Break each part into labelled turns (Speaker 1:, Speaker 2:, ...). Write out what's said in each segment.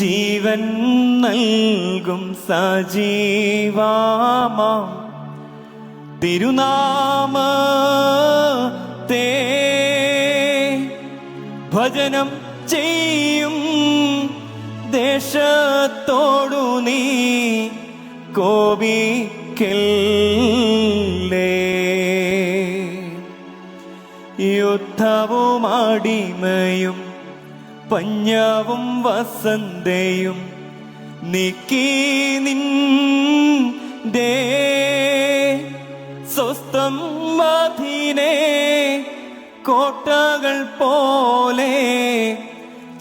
Speaker 1: ജീവൻ നൽകും സജീവാമാം. തിരുനാമ തേ ഭജനം ചെയ്യും. ദേശത്തോടു നീ കോപിക്കല്ലേ. യുദ്ധവും അടിമയും പഞ്ഞാവും വസന്തയും നീക്കി നിൻ സ്വസ്ഥം മധീനെ കോട്ടകൾ പോലെ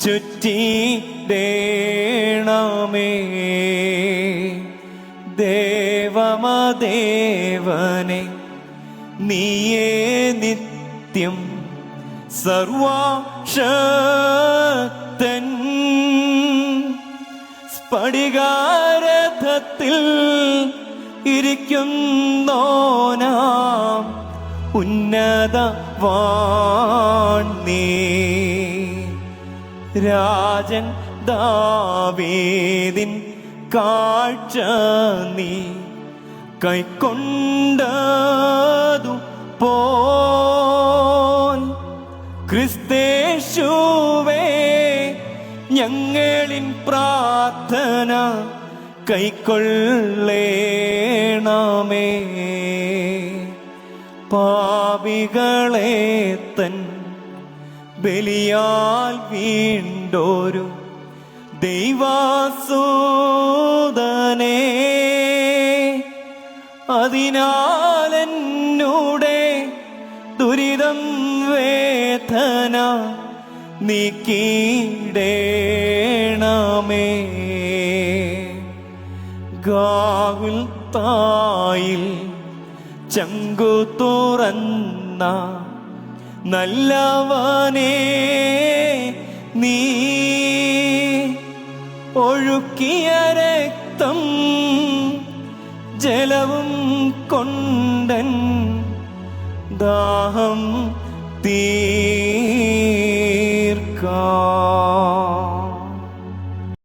Speaker 1: ചുറ്റിടേണമേ ദേവമദേവനെ നീയേ നിത്യം സർവാശക്തൻ സ്ഫടികാരഥത്തിൽ ഇരിക്കുന്നോനാം ഉന്നത വാണി രാജൻ ദാവേദിൻ കാഴ്ച നീ കൈക്കൊണ്ടതു പോൻ ക്രിസ്തേശുവേ ഞങ്ങളിൻ പ്രാർത്ഥന കൈക്കൊള്ളേണമേ. പാപികളെ തൻ ബലിയാൽ വീണ്ടോരു ദൈവാസൂതനെ. അതിനാലെന്നൂടെ ദുരിതം ദുരിതം വേദന കീടേണമേ ഗാവിൽ തായിൽ ചങ്കു തുറന്ന നല്ലവനേ നീ. ഒഴുക്കിയ രക്തം ജലവും കൊണ്ടൻ ദാഹം 的。